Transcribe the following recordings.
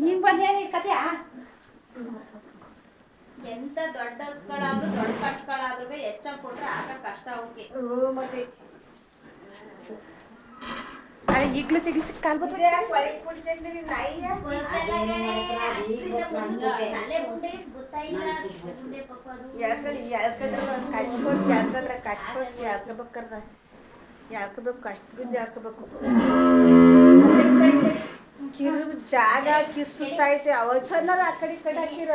ನೀನ್ ಬಂದೇ ಕಥೆಯ ಎಂತ ದೊಡ್ಡ ಹಸ್ಗಳಾದ್ರೂ ದೊಡ್ಡ ಕಟ್ಗಳಾದ್ರೂ ಹೆಚ್ಚ ಕೊಟ್ರೆ ಆಗ ಕಷ್ಟ ಅವಕ್ಕೆ ಮತ್ತೆ ಅರೆ ಈಗ್ಲೂ ಸಿಗ್ಲಿ ಸಿಕ್ಕ ಕಾಲ್ ಬರ್ತದೆ ಒಳಗೆ ಕುಡ್ತಿದ್ದೀರಿ ನಾಯಿಯ ತಲೆ ಉಂಡೆ ಗೊತ್ತಾಯಿಲ್ಲ ಉಂಡೆ ಪಾಪ ಅದು ಎಳ್ಕಳಿ ಎಳ್ಕಂದ್ರೆ ಕಚ್ಕೊಂಡು ಎಳ್ಕಂದ್ರೆ ಕಚ್ಕೊಂಡು ಎಳ್ಕೋಬೇಕಾರ ಎಳ್ಕೋಬೇಕು. ಕಷ್ಟದಿಂದ ಎಳ್ಕೋಬೇಕು ಕಿರು ಜಾಗ ಕಿರ್ಸುತ್ತೈತೆ ಅವಸನಾರ ಆ ಕಡೆ ಕಡೆ ಹಾಕಿರ.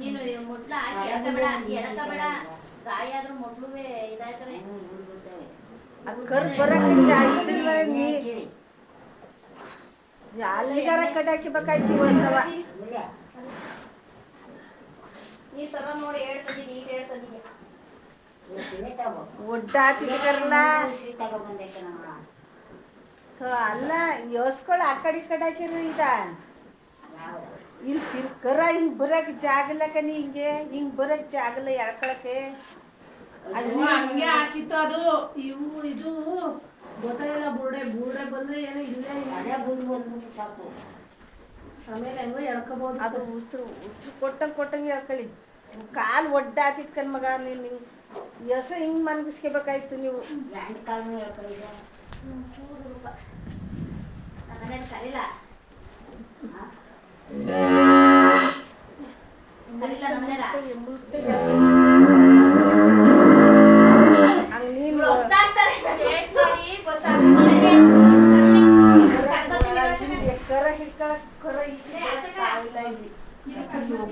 ನೀನು ಮೊಟ್ಲ ಹಾಕಿ ಎಳ್ಕೋಬೇಡ ಎಳ್ಕೋಬೇಡ. ಗಾಯ ಆದ್ರೂ ಮೊಟ್ಲುವೆ ಇದಾಯ್ತವೆ ಅದು ಕರ್ ಬರಕ್ಕೆ ನೀ? ಹೊಸವ. ನೀ ತರ ನೋಡಿ ಹೇಳ್ತಿದ್ದೀನಿ ಈಗ ಹೇಳ್ತಿದ್ದೀನಿ ಒಡ್ಡಾತಿದ್ದಾರಲ್ಲ ಸೊ ಅಲ್ಲ ಯೋಸ್ಕೊಳ ಆ ಕಡೆ ಈ ಕಡೆ ಹಾಕಿರ ಇದ. ಇಲ್ಲಿ ತಿರ್ಕರ ಹಿಂಗ್ ಬರಕ್ ಜಾಗ ಇಲ್ಲ ಕನಿ ಹಿಂಗೆ? ಹಿಂಗ್ ಬರಕ್ ಜಾಗಲ್ಲ ಎಳ್ಕೊಳಕ್ಕೆ ಅದು ಹಂಗೆ ಹಾಕಿತ್ತು ಅದು. ಇವು ಇದು ಗೊತ್ತಾಗಿಲ್ಲ ಬುರ್ಡೆ ಬುರ್ಡೆ ಬಂದ್ರೆ ಏನು ಇಲ್ಲೇ ಇಲ್ಲ. ಆಮೇಲೆ ಹೆಂಗೋ ಎಳ್ಕೋಬಹುದು ಅದು ಉಸಿರು ಉಸಿರು ಕೊಟ್ಟಂಗೆ ಕೊಟ್ಟಂಗೆ ಹೇಳ್ಕೊಳ್ಳಿ ಕಾಲು ಒಡ್ಡಾತಿತ್ ಕಣ್ ಮಗ ನೀನು ಹಿಂಗ್ ಎಸ ಹಿಂಗ್ ಮನ್ಗಿಸ್ಕೋಬೇಕಾಯ್ತು ನೀವು. ನಮ್ಮನೇಲಿ ಕರಿಲ್ಲ ಕರಿಲ್ಲ ನಮ್ಮನೇಲ ಹಂಗ್ ನೀನು ಕರ ಹಿಡ್ಕೊಳಕ್ ಕರ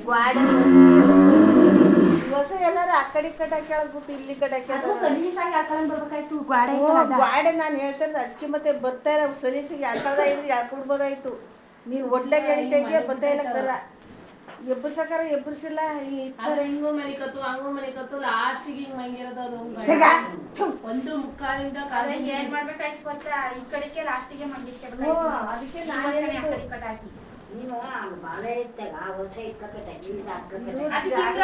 ಗ್ವಾಡ ಹೊಸ ಎಲ್ಲಾರು ಆ ಕಡೆ ಈ ಕಡೆ ಹಾಕ್ಯಾಳ್ಬಿಟ್ಟು ಇಲ್ಲಿ ಕಡೆ ಹಾಕ್ಯಾಳ ಸಲೀಸಾಗಿ ಹಾಕೊಂಡ್ ಬರ್ಬೇಕಾಯ್ತು ಗಾಡಿ ಗ್ವಾಡೆ ನಾನು ಹೇಳ್ತಾರೆ ಅದಕ್ಕೆ ಮತ್ತೆ ಬರ್ತಾ ಇಲ್ಲ ಸಲೀಸಿಗೆ ಎಳ್ಕಳ್ದ ಇದ್ರೆ ಎಳ್ಕೊಡ್ಬೋದಾಯ್ತು ನೀನು ಒಡ್ಲಾಗ ಎಳಿತಾ ಇದೆಯಾ ಬರ್ತಾ ಇಲ್ಲ ಕರ ಎಬ್ಬರ್ಸಕರ ಎಬ್ಬರ್ಸಿಲ್ಲ ಈ ಅದ್ರ ಹಿಂಗೂ ಮನಿಕತ್ತು ಹಂಗೂ ಮನಿಕತ್ತು ಲಾಸ್ಟಿಗೆ ಹಿಂಗ್ ಮಂಗಿರೋದು ಅದು ಒಂದ್ ತೆಗ. ಥು. ಒಂದು ಮುಕ್ಕಾಲಿಂದ ಕಾಲ ಏನ್ ಮಾಡ್ಬೇಕಾಯ್ತು ಗೊತ್ತಾ? ಈ ಕಡೆಗೆ ಲಾಸ್ಟಿಗೆ ಹ್ಞೂ, ಮಂಡಿಸ್ಕೋಬೇಕಾಯ್ತು ಅದಕ್ಕೆ ನಾನು ಜಾಗ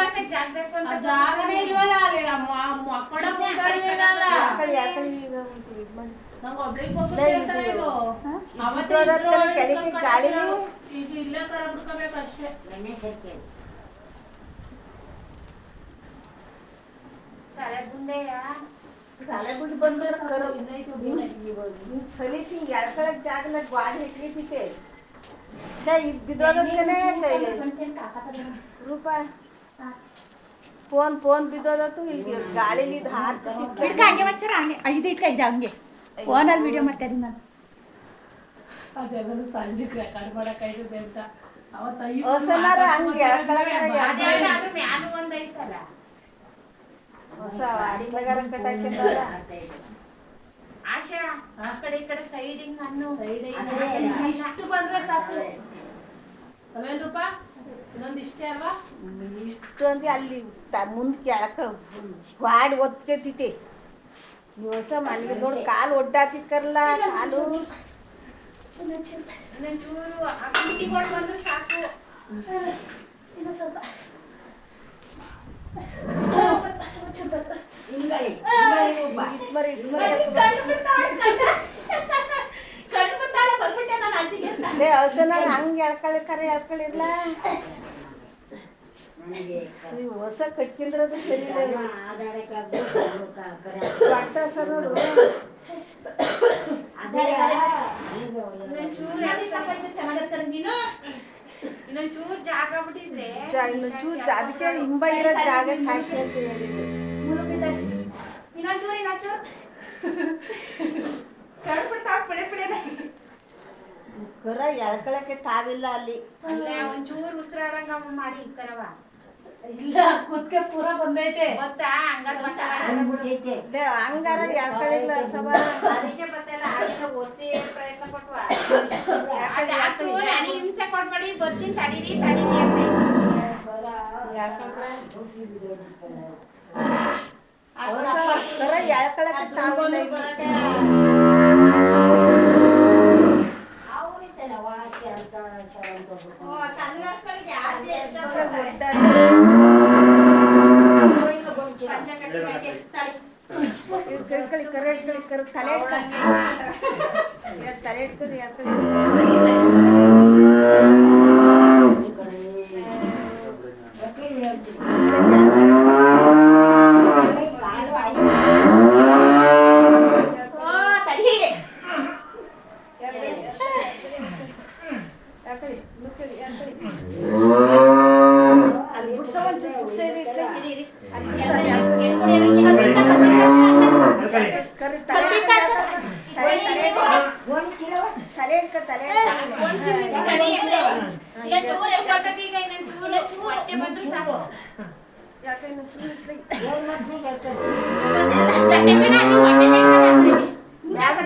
ಬೇಕು ಆ ಅಂತ ಜಾಗನೇ ಇಲ್ವಲ್ಲ ಅಲ್ಲಿ ಮಕ್ಕಳ ಮುಂದಾಡಿಲ್ಲ ಯಾಕಳಿ ಯಾಕಳಿ ಈಗ ಉಂಟು, ಇದ್ ಮಾಡಿ. ನಂಗೆ ಒಬ್ಳಿಗೆ ಹೋಗುತ್ತೆ ಲೇ, ಅಂತ ಇದು- ಇದು ಹಾ? ಅವತ್ತೇ ಇದು ಇದ್ರು ಅದಕ್ಕೆ ಕೆಳಗೆ ಇಟ್ಕೊಂಡ್ ಗಾಳಿನೇ- ಕಟ್ಟಿದ್ರು. ಇದು ಇಲ್ಲೇ ಕರ ಬಿಡ್ಕೋಬೇಕು ಅಷ್ಟೇ ತಲೆ ಗುಂಡೆಯ ತಲೆ ಬಿಟ್ಟು ಬಂದ್ರೆ ಕರು ಇಲ್ಲೈತೆ ಹಿಂಗ್ ಇವಾಗ ಹಿಂಗ್ ಸಲೀಸಿ ಹಿಂಗ್ ಎಳ್ಕೊಳಕ್ ಜಾಗ ಇಲ್ಲ ಗ್ವಾಡಿ ಹಿಟ್ಲಿತಿತೆ ಇದು ಬಿದ್ದೋದಕ್ಕನೆ ರೂಪ ಫೋನ್ ಫೋನ್ ಬಿದ್ದೋದತ್ತು ಇಲ್ಲಿ ಗಾಳಿಲಿ ಇದು ಹಾರ್ತಿತ್ತು ಹಿಡ್ಕ ಹಂಗೆ ಮಚ್ಚರ ಹಂಗೆ. ಐದು ಇಟ್ಕ ಇದೆ ಹಂಗೆ. ಫೋನಲ್ಲಿ ವಿಡಿಯೋ ಮಾಡ್ತಾ ಇದ್ದೀನಿ ನಾನು. ಅದೆಲ್ಲರೂ ಸಂಜೆ ರೆಕಾರ್ಡ್ ಮಾಡಕ್ಕಾಯ್ತದೆ ಅಂತ. ಹೊಸನಾರ ಹಂಗೆ ಹೊಸ ಕಟ್ಟಾಕಿದ್ದಾರ ಆಶಾ ಆ ಕಡೆ ಈ ಕಡೆ ಸೈಡಿಂಗ್ ಅನ್ನು. ಸೈಡಿಂಗ್ ಇಷ್ಟು ಬಂದ್ರೆ ಸಾಕು. ಅವೇನ್ ರೂಪ? ಇನ್ನೊಂದು ಇಷ್ಟೇ ಅಲ್ವಾ? ಇಷ್ಟು ಅಂದ್ರೆ ಅಲ್ಲಿ ಮುಂದೆ ಒತ್ತಕ್ಕೆ ಒತ್ಕೈತಿತೆ ನೀವು ಹೊಸ ಮನೆಗೆ ನೋಡಿ ಕಾಲು ಒಡ್ಡಾತಿಕ್ಕರಲ್ಲ ಕಾಲು. ಹೊಸನಾಗ ಹಂಗೆ ಎಳ್ಕೊಳಕ್ಕಾರ ಎಳ್ಕೊಳ್ಳಿರ್ಲ? ನೀವು ಹೊಸ ಕಟ್ಕಿಲ್ರದು ಸರಿ ಇಲ್ಲ. ಬಟ್ಟ ಹೊಸ ನೋಡು. ಇನ್ನೊಂಚೂರು ಜಾಗ ಬಿಟ್ಟಿದ್ರೆ ಅದಕ್ಕೆ ಹಿಂಬ ಇರೋ ಜಾಗಕ್ಕೆ ಹಾಕಿ ಅಂತ ಇನ್ನೊಂಚೂರು ಇನ್ನೊಂಚೂರು. ಕರ ಎಳ್ಕೊಳಕ್ಕೆ ತಾವಿಲ್ಲ ಅಲ್ಲಿ. ಅಲ್ಲೇ ಒಂಚೂರು ಉಸಿರಾಡಂಗ ಮಾಡಿ ಕರವ. ಇಲ್ಲ ಕುದ್ಕೆ ಪೂರ ಬಂದೈತೆ. ಗೊತ್ತಾ ಹಂಗಾರ ಬರ್ತಾವ ಲೇ ಹಂಗಾರ ಎಳ್ಕೊಳ್ಳಿಲ್ಲ ಸವ ಅದಕ್ಕೆ ಆಗಿನ ಒಸಿ ಪ್ರಯತ್ನ ಪಟ್ವ? ಯಾಕಂದ್ರೆ ಡಾಕ್ಟ್ರು ನನಗೆ ಹಿಂಸೆ ಕೊಡ್ಬೇಡಿ ಗೊತ್ತಿನ ತಡೀರಿ ತಡೀರಿ ಅಂತ ತಾವಿಲ್ಲ ಇಲ್ಲಿ ಅವ್ರಿದ್ದಲ್ಲ ವಾಸಿ ಅಂತ ಕರ್ಕೊಳ್ಳಿ Thank you.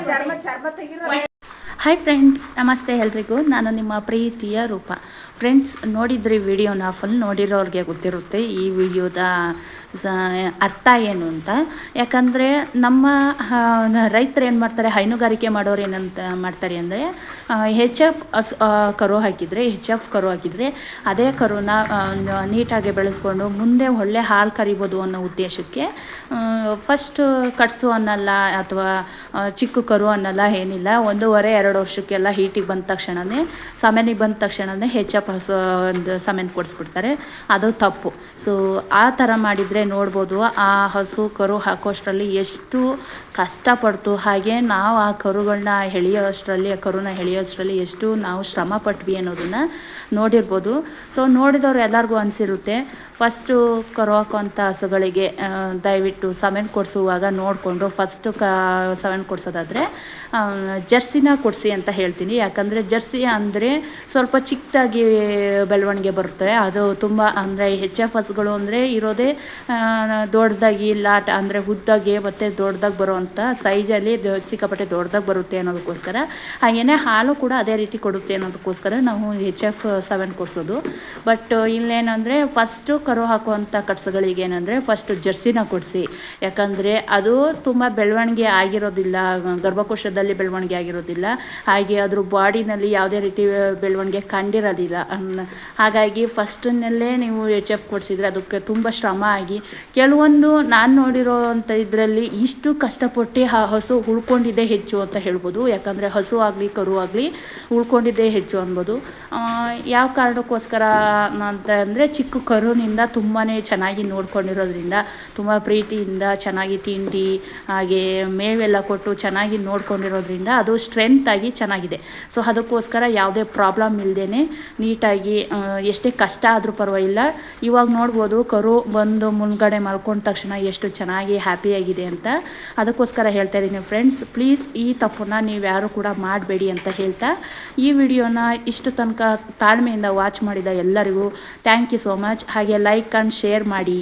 ಚರ್ಮ ಚರ್ಮ ತೆಗಿರೋ ಹಾಯ್ ಫ್ರೆಂಡ್ಸ್ ನಮಸ್ತೆ ಎಲ್ರಿಗೂ. ನಾನು ನಿಮ್ಮ ಪ್ರೀತಿಯ ರೂಪ. ಫ್ರೆಂಡ್ಸ್ ನೋಡಿದ್ರಿ ವಿಡಿಯೋನ ಫುಲ್ ನೋಡಿರೋರಿಗೆ ಗೊತ್ತಿರುತ್ತೆ ಈ ವಿಡಿಯೋದ ಅರ್ಥ ಏನು ಅಂತ. ಯಾಕಂದರೆ ನಮ್ಮ ರೈತರು ಏನು ಮಾಡ್ತಾರೆ, ಹೈನುಗಾರಿಕೆ ಮಾಡೋರು ಏನಂತ ಮಾಡ್ತಾರೆ ಅಂದರೆ ಹೆಚ್ ಎಫ್ ಕರು ಹಾಕಿದರೆ ಹೆಚ್ ಎಫ್ ಕರು ಹಾಕಿದರೆ, ಅದೇ ಕರುನ ನೀಟಾಗಿ ಬೆಳೆಸ್ಕೊಂಡು ಮುಂದೆ ಒಳ್ಳೆ ಹಾಲು ಕರಿಬೋದು ಅನ್ನೋ ಉದ್ದೇಶಕ್ಕೆ ಫಸ್ಟ್ ಕಟ್ಸು ಅನ್ನಲ್ಲ ಅಥವಾ ಚಿಕ್ಕ ಕರು ಅನ್ನಲ್ಲ ಏನಿಲ್ಲ. ಒಂದೂವರೆ, ಎರಡು ವರ್ಷಕ್ಕೆಲ್ಲ ಹೀಟಿಗೆ ಬಂದ ತಕ್ಷಣವೇ ಸಮನಿಗೆ ಬಂದ ತಕ್ಷಣವೇ ಹೆಚ್ ಎಫ್ ಹಸು ಒಂದು ಸಮನ್ ಕೊಡಿಸ್ಬಿಡ್ತಾರೆ. ಅದು ತಪ್ಪು. ಸೊ ಆ ಥರ ಮಾಡಿದರೆ ನೋಡ್ಬೋದು. ಆ ಹಸು ಕರು ಹಾಕೋಷ್ಟರಲ್ಲಿ ಎಷ್ಟು ಕಷ್ಟಪಡ್ತು. ಹಾಗೆ ನಾವು ಆ ಕರುಗಳನ್ನ ಎಳೆಯೋ ಅಷ್ಟರಲ್ಲಿ ಆ ಕರುನ ಎಳೆಯೋಷ್ಟರಲ್ಲಿ ಎಷ್ಟು ನಾವು ಶ್ರಮ ಪಟ್ವಿ ಅನ್ನೋದನ್ನು ನೋಡಿರ್ಬೋದು. ಸೊ ನೋಡಿದವ್ರು ಎಲ್ಲರಿಗೂ ಅನಿಸಿರುತ್ತೆ. ಫಸ್ಟು ಕರು ಹಾಕೋಂಥ ಹಸುಗಳಿಗೆ ದಯವಿಟ್ಟು ಸಮೆನ್ ಕೊಡಿಸುವಾಗ ನೋಡಿಕೊಂಡು ಫಸ್ಟು ಕ ಸಮೆನ್ ಕೊಡಿಸೋದಾದರೆ ಜರ್ಸಿನ ಕೊಡಿಸಿ ಅಂತ ಹೇಳ್ತೀನಿ. ಯಾಕಂದರೆ ಜರ್ಸಿ ಅಂದರೆ ಸ್ವಲ್ಪ ಚಿಕ್ಕದಾಗಿ ಬೆಳವಣಿಗೆ ಬರುತ್ತೆ. ಅದು ತುಂಬ ಅಂದರೆ ಹೆಚ್ ಎಫ್ ಹಸುಗಳು ಅಂದರೆ ಇರೋದೇ ದೊಡ್ಡದಾಗಿ ಲಾಟ ಅಂದರೆ ಉದ್ದಾಗಿ ಮತ್ತು ದೊಡ್ಡದಾಗಿ ಬರುವಂಥ ಸೈಜಲ್ಲಿ ಸಿಕ್ಕಾಪಟ್ಟೆ ದೊಡ್ಡದಾಗಿ ಬರುತ್ತೆ ಅನ್ನೋದಕ್ಕೋಸ್ಕರ. ಹಾಗೆಯೇ ಹಾಲು ಕೂಡ ಅದೇ ರೀತಿ ಕೊಡುತ್ತೆ ಅನ್ನೋದಕ್ಕೋಸ್ಕರ ನಾವು ಹೆಚ್ ಎಫ್ ಸೆವೆನ್ ಕೊಡಿಸೋದು. ಬಟ್ ಇಲ್ಲೇನಂದರೆ ಫಸ್ಟು ಕರು ಹಾಕುವಂಥ ಕಟ್ಸುಗಳಿಗೆ ಏನಂದರೆ ಫಸ್ಟ್ ಜರ್ಸಿನ ಕೊಡಿಸಿ. ಯಾಕಂದರೆ ಅದು ತುಂಬ ಬೆಳವಣಿಗೆ ಆಗಿರೋದಿಲ್ಲ, ಗರ್ಭಕೋಶದಲ್ಲಿ ಬೆಳವಣಿಗೆ ಆಗಿರೋದಿಲ್ಲ. ಹಾಗೆ ಅದ್ರ ಬಾಡಿನಲ್ಲಿ ಯಾವುದೇ ರೀತಿ ಬೆಳವಣಿಗೆ ಕಂಡಿರೋದಿಲ್ಲ. ಹಾಗಾಗಿ ಫಸ್ಟನ್ನಲ್ಲೇ ನೀವು ಎಚ್ ಎಫ್ ಕೊಡಿಸಿದ್ರೆ ಅದಕ್ಕೆ ತುಂಬ ಶ್ರಮ ಆಗಿ ಕೆಲವೊಂದು ನಾನು ನೋಡಿರೋ ಅಂಥ ಇದರಲ್ಲಿ ಇಷ್ಟು ಕಷ್ಟಪಟ್ಟು ಆ ಹಸು ಉಳ್ಕೊಂಡಿದ್ದೇ ಹೆಚ್ಚು ಅಂತ ಹೇಳ್ಬೋದು. ಯಾಕಂದರೆ ಹಸು ಆಗಲಿ, ಕರು ಆಗಲಿ ಉಳ್ಕೊಂಡಿದ್ದೇ ಹೆಚ್ಚು ಅನ್ಬೋದು. ಯಾವ ಕಾರಣಕ್ಕೋಸ್ಕರ ಅಂತ ಅಂದರೆ ಚಿಕ್ಕ ಕರುನಿಂದ ತುಂಬಾ ಚೆನ್ನಾಗಿ ನೋಡ್ಕೊಂಡಿರೋದ್ರಿಂದ, ತುಂಬ ಪ್ರೀತಿಯಿಂದ ಚೆನ್ನಾಗಿ ತಿಂಡಿ, ಹಾಗೆ ಮೇವೆಲ್ಲ ಕೊಟ್ಟು ಚೆನ್ನಾಗಿ ನೋಡ್ಕೊಂಡಿರೋದ್ರಿಂದ ಅದು ಸ್ಟ್ರೆಂತ್ ಆಗಿ ಚೆನ್ನಾಗಿದೆ. ಸೊ ಅದಕ್ಕೋಸ್ಕರ ಯಾವುದೇ ಪ್ರಾಬ್ಲಮ್ ಇಲ್ಲದೇ ನೀಟಾಗಿ ಎಷ್ಟೇ ಕಷ್ಟ ಆದರೂ ಪರವಾಗಿಲ್ಲ. ಇವಾಗ ನೋಡ್ಬೋದು ಕರು ಬಂದು ಮುನ್ಗಡೆ ಮಲ್ಕೊಂಡ ತಕ್ಷಣ ಎಷ್ಟು ಚೆನ್ನಾಗಿ ಹ್ಯಾಪಿಯಾಗಿದೆ ಅಂತ ಅದಕ್ಕೋಸ್ಕರ ಹೇಳ್ತಾ ಇದ್ದೀನಿ ಫ್ರೆಂಡ್ಸ್ ಪ್ಲೀಸ್ ಈ ತಪ್ಪನ್ನ ನೀವು ಯಾರು ಕೂಡ ಮಾಡಬೇಡಿ ಅಂತ ಹೇಳ್ತಾ ಈ ವಿಡಿಯೋನ ಇಷ್ಟು ತನಕ ತಾಳ್ಮೆಯಿಂದ ವಾಚ್ ಮಾಡಿದ ಎಲ್ಲರಿಗೂ ಥ್ಯಾಂಕ್ ಯು ಸೋ ಮಚ್ ಹಾಗೆ ಲೈಕ್ ಆ್ಯಂಡ್ ಶೇರ್ ಮಾಡಿ.